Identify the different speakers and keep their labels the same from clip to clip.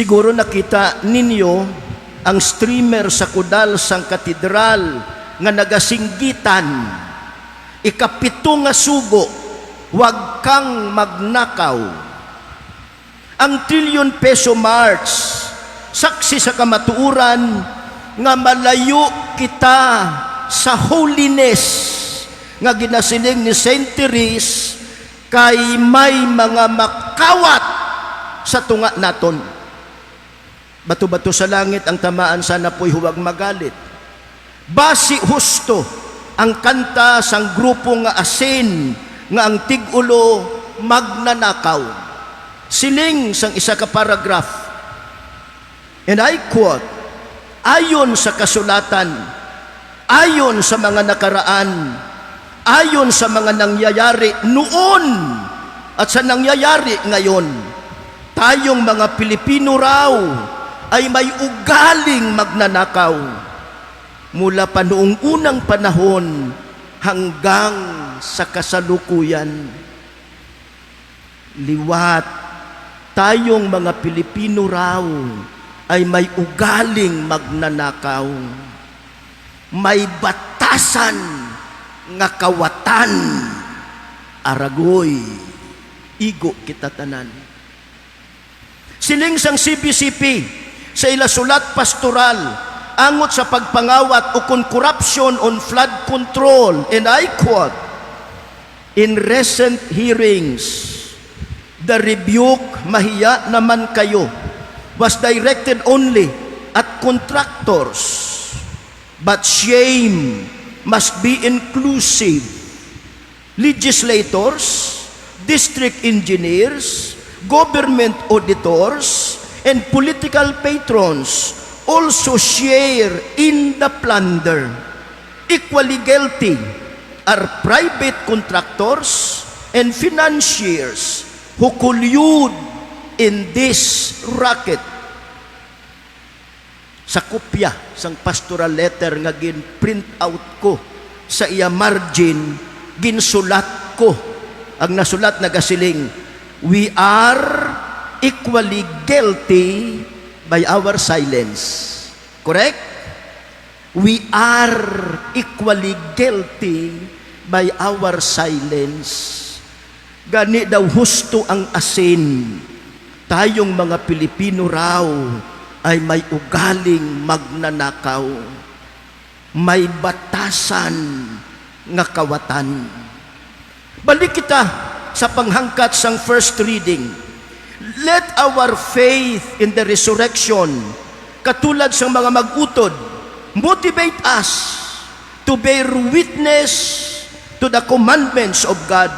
Speaker 1: Siguro nakita ninyo ang streamer sa kudal sang katedral nga nagasinggitan. Ikapito nga sugo, wag kang magnakaw. Ang trillion peso march, saksi sa kamatuuran nga malayo kita sa holiness nga ginasiling ni Saint Therese kay may mga makawat sa tunga naton. Bato-bato sa langit ang tamaan sana po'y huwag magalit. Basi husto ang kanta sang grupo nga asin nga ang tigulo magnanakaw. Siling sang isa ka paragraph. And I quote, ayon sa kasulatan, ayon sa mga nakaraan, ayon sa mga nangyayari noon at sa nangyayari ngayon, tayong mga Pilipino raw ay may ugaling magnanakaw mula pa noong unang panahon hanggang sa kasalukuyan. Liwat, tayong mga Pilipino raw ay may ugaling magnanakaw. May batasan nga kawatan. Aragoy, igo kita tanan. Siling sang CBCP sa ila sulat pastoral angot sa pagpangawat o kon corruption on flood control and I quote in recent hearings the rebuke mahiya naman kayo was directed only at contractors. But shame must be inclusive. Legislators district engineers government auditors and political patrons also share in the plunder. Equally guilty are private contractors and financiers who collude in this racket. Sa kopya sang pastoral letter nga gin print out ko sa iya margin ginsulat ko ang nasulat na gasiling we are equally guilty by our silence. Correct? We are equally guilty by our silence. Gani daw husto ang asin. Tayong mga Pilipino raw ay may ugaling magnanakaw. May batasan nga kawatan. Balik kita sa panghangkat sang first reading. Let our faith in the resurrection, katulad sa mga mag-utod, motivate us to bear witness to the commandments of God.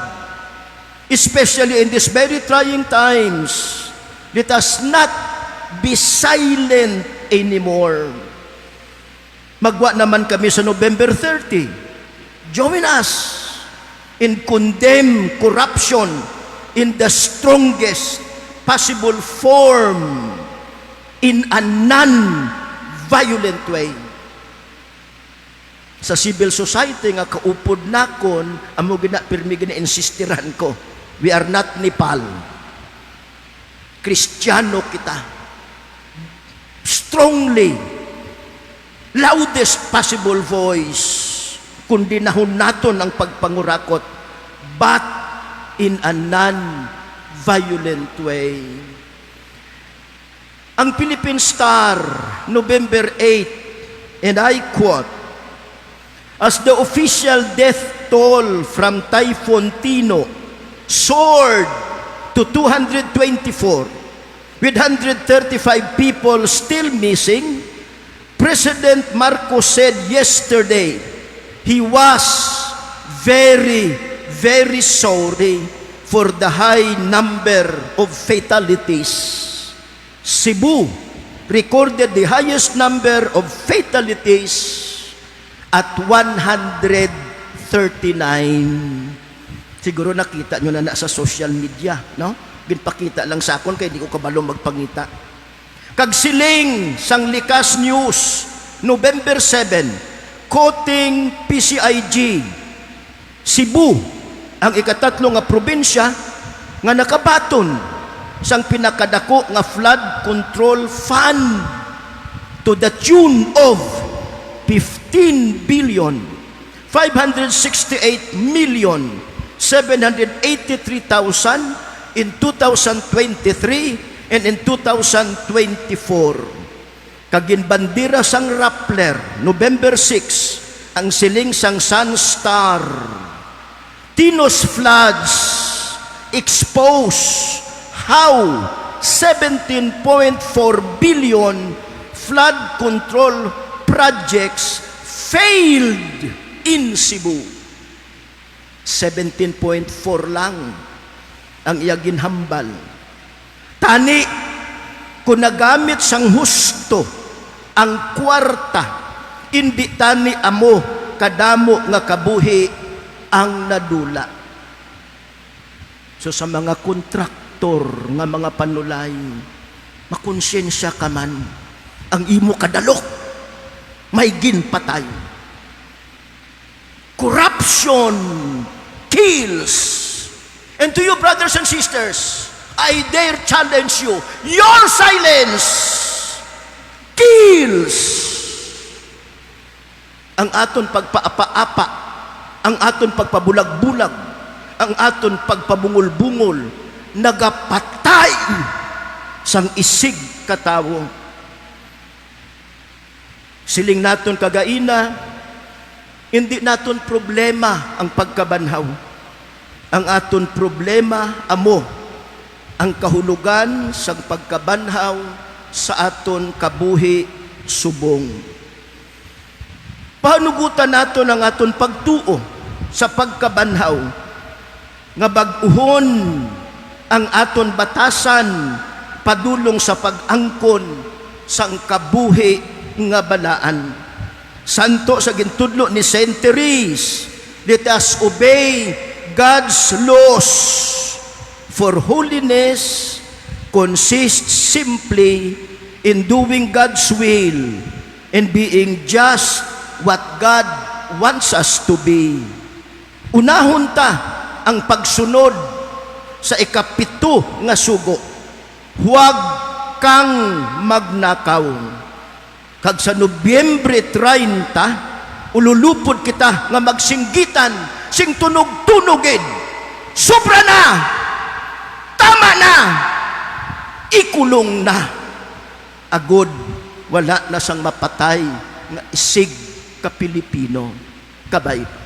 Speaker 1: Especially in these very trying times, let us not be silent anymore. Magwa naman kami sa November 30. Join us in condemn corruption in the strongest possible form in a non-violent way. Sa civil society nga kaupod nakon, amo gina pirmi gina insistiran ko. We are not Nepal. Kristiyano kita. Strongly, loudest possible voice, kundi nahon naton ang pagpangurakot, but in a non-violent way. Ang Philippine Star, November 8, and I quote, As the official death toll from Typhoon Tino soared to 224, with 135 people still missing, President Marcos said yesterday he was very, very sorry for the high number of fatalities. Cebu recorded the highest number of fatalities at 139. Siguro nakita nyo na na sa social media, no? Ginpakita lang sa akon kay di ko kabalo magpangita. Kag siling sang likas news November 7 quoting PCIG Cebu ang ikatatlo nga probinsya nga nakabaton sang pinakadako nga flood control fund to the tune of 15 billion 568 million 783,000 in 2023 and in 2024. Kaginbandira sang Rappler, November 6, ang siling sang Sunstar. Tinos floods expose how 17.4 billion flood control projects failed in Cebu. 17.4 lang ang iyagin hambal. Tani, kung nagamit sang husto ang kwarta, hindi tani amo kadamo nga kabuhi ang nadula. So sa mga kontraktor nga mga panulay, makonsensya ka man, ang imo kadalok, may ginpatay. Corruption kills. And to you, brothers and sisters, I dare challenge you, your silence kills. Ang aton pagpaapa-apa, ang aton pagpabulag-bulag, ang aton pagpabungol-bungol, nagapatay sang isig katawo. Siling naton kagaina, hindi naton problema ang pagkabanhaw. Ang aton problema amo ang kahulugan sa pagkabanhaw sa aton kabuhi subong. Pahanugutan naton ang aton pagtuo sa pagkabanhaw nga bag-uhon ang aton batasan padulong sa pag-angkon sang kabuhi nga balaan. Santo sa gintudlo ni Therese, let us obey God's laws. For holiness consists simply in doing God's will and being just what God wants us to be. Unahon ta ang pagsunod sa ikapito nga sugo. Huwag kang magnakaw. Kag sa Nobyembre 30, ululupod kita nga magsinggitan sing tunog-tunogin. Sobra na! Tama na! Ikulong na! Agod, wala na sang mapatay nga isig ka Pilipino. Kabay.